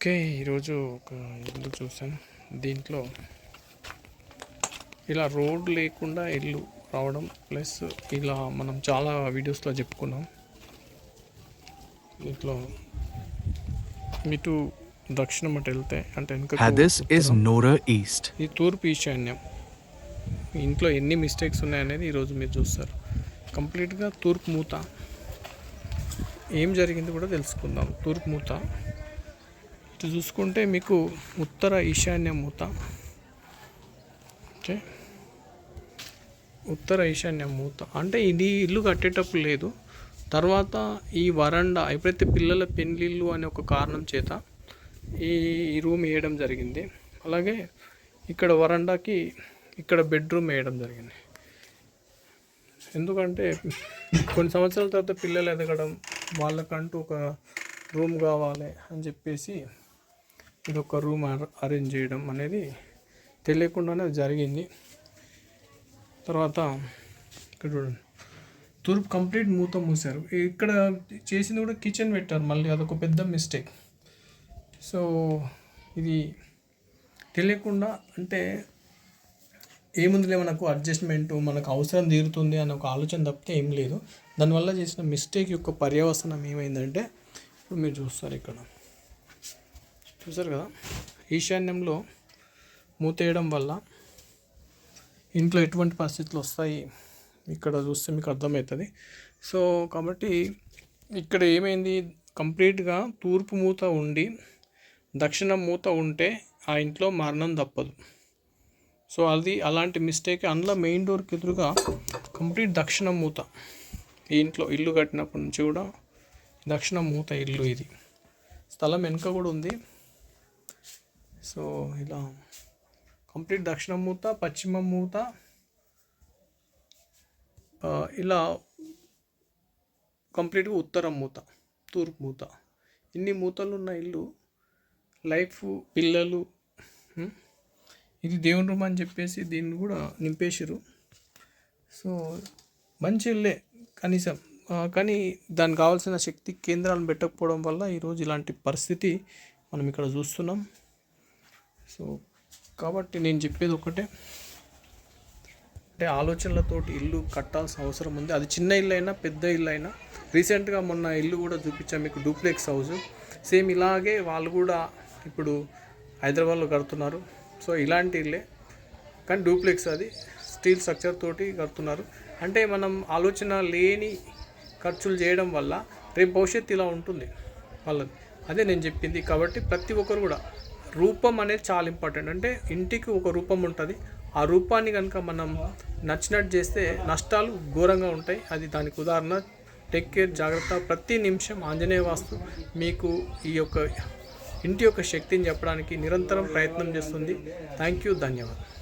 Okay ఈరోజు ఒక ఇల్లు చూసాం దీంట్లో ఇలా రోడ్ లేకుండా ఇల్లు రావడం ప్లస్ ఇలా మనం చాలా వీడియోస్లో చెప్పుకున్నాం. దీంట్లో ఇటు దక్షిణం అటు వెళ్తే అంటే East. ఇది తూర్పు ఈశాన్యం. ఇంట్లో ఎన్ని మిస్టేక్స్ ఉన్నాయనేది ఈరోజు మీరు చూస్తారు. కంప్లీట్గా తూర్పు మూత. ఏం జరిగింది కూడా తెలుసుకుందాం. తూర్పు మూత. ఇటు చూసుకుంటే మీకు ఉత్తర ఈశాన్య మూత ఓకే. ఉత్తర ఈశాన్య మూత అంటే ఇది ఇల్లు కట్టేటప్పుడు లేదు. తర్వాత ఈ వరండా ఎప్పుడైతే పిల్లల పెళ్ళిళ్ళు అనే ఒక కారణం చేత ఈ ఈ రూమ్ వేయడం జరిగింది. అలాగే ఇక్కడ వరండాకి ఇక్కడ బెడ్రూమ్ వేయడం జరిగింది. ఎందుకంటే కొన్ని సంవత్సరాల తర్వాత పిల్లలు ఎదగడం వాళ్ళకంటూ ఒక రూమ్ కావాలి అని చెప్పేసి ఇది ఒక రూమ్ అరేంజ్ చేయడం అనేది తెలియకుండానే అది జరిగింది. తర్వాత ఇక్కడ చూడండి. తూర్పు కంప్లీట్ మూత మూసారు ఇక్కడ చేసింది కూడా కిచెన్ పెట్టారు. మళ్ళీ అదొక పెద్ద మిస్టేక్ సో ఇది తెలియకుండా అంటే ఏముందిలే మనకు అడ్జస్ట్మెంట్ మనకు అవసరం తీరుతుంది అనే ఒక ఆలోచన తప్పితే ఏం లేదు. దానివల్ల చేసిన మిస్టేక్ యొక్క పర్యవసనం ఏమైందంటే ఇప్పుడు మీరు చూస్తారు ఇక్కడ. చూసారు కదా? ఈశాన్యంలో మూతేయడం వల్ల ఇంట్లో ఎటువంటి పరిస్థితులు వస్తాయి ఇక్కడ చూస్తే మీకు అర్థమవుతుంది. సో కాబట్టి ఇక్కడ ఏమైంది? కంప్లీట్గా తూర్పు మూత ఉండి దక్షిణ మూత ఉంటే ఆ ఇంట్లో మరణం తప్పదు. సో అది అలాంటి మిస్టేక్. అందులో మెయిన్ డోర్కి ఎదురుగా కంప్లీట్ దక్షిణ మూత. ఈ ఇంట్లో ఇల్లు కట్టినప్పటి నుంచి కూడా దక్షిణ మూత ఇల్లు ఇది. స్థలం వెనుక కూడా ఉంది. సో ఇలా కంప్లీట్ దక్షిణ మూత పశ్చిమ మూత ఇలా కంప్లీట్గా ఉత్తరం మూత తూర్పు మూత ఇన్ని మూతలు ఉన్న ఇల్లు లైఫ్ పిల్లలు ఇది దేవుని రూమ్ అని చెప్పేసి దీన్ని కూడా నింపేసిరు సో మంచి ఇల్లే కనీసం. కానీ దానికి కావాల్సిన శక్తి కేంద్రాలను పెట్టకపోవడం వల్ల ఈరోజు ఇలాంటి పరిస్థితి మనం ఇక్కడ చూస్తున్నాం. సో కాబట్టి నేను చెప్పేది ఒకటే. అంటే ఆలోచనలతోటి ఇల్లు కట్టాల్సిన అవసరం ఉంది. అది చిన్న ఇల్లు అయినా పెద్ద ఇల్లు అయినా రీసెంట్గా మొన్న ఇల్లు కూడా చూపించాం మీకు డూప్లెక్స్ హౌస్. సేమ్ ఇలాగే వాళ్ళు కూడా ఇప్పుడు హైదరాబాద్లో కడుతున్నారు. సో ఇలాంటి ఇల్లే. కానీ డూప్లెక్స్ అది. స్టీల్ స్ట్రక్చర్ తోటి కడుతున్నారు. అంటే మనం ఆలోచన లేని ఖర్చులు చేయడం వల్ల రేపు భవిష్యత్తు ఇలా ఉంటుంది వాళ్ళది. అదే నేను చెప్పింది. కాబట్టి ప్రతి ఒక్కరు కూడా రూపం అనేది చాలా ఇంపార్టెంట్. అంటే ఇంటికి ఒక రూపం ఉంటుంది. ఆ రూపాన్ని కనుక మనం నచ్చినట్టు చేస్తే నష్టాలు ఘోరంగా ఉంటాయి. అది దానికి ఉదాహరణ టేక్ కేర్ జాగ్రత్త ప్రతి నిమిషం ఆంజనేయ వాస్తు మీకు ఈ యొక్క ఇంటి యొక్క శక్తిని చెప్పడానికి నిరంతరం ప్రయత్నం చేస్తుంది. థ్యాంక్ యూ ధన్యవాదాలు.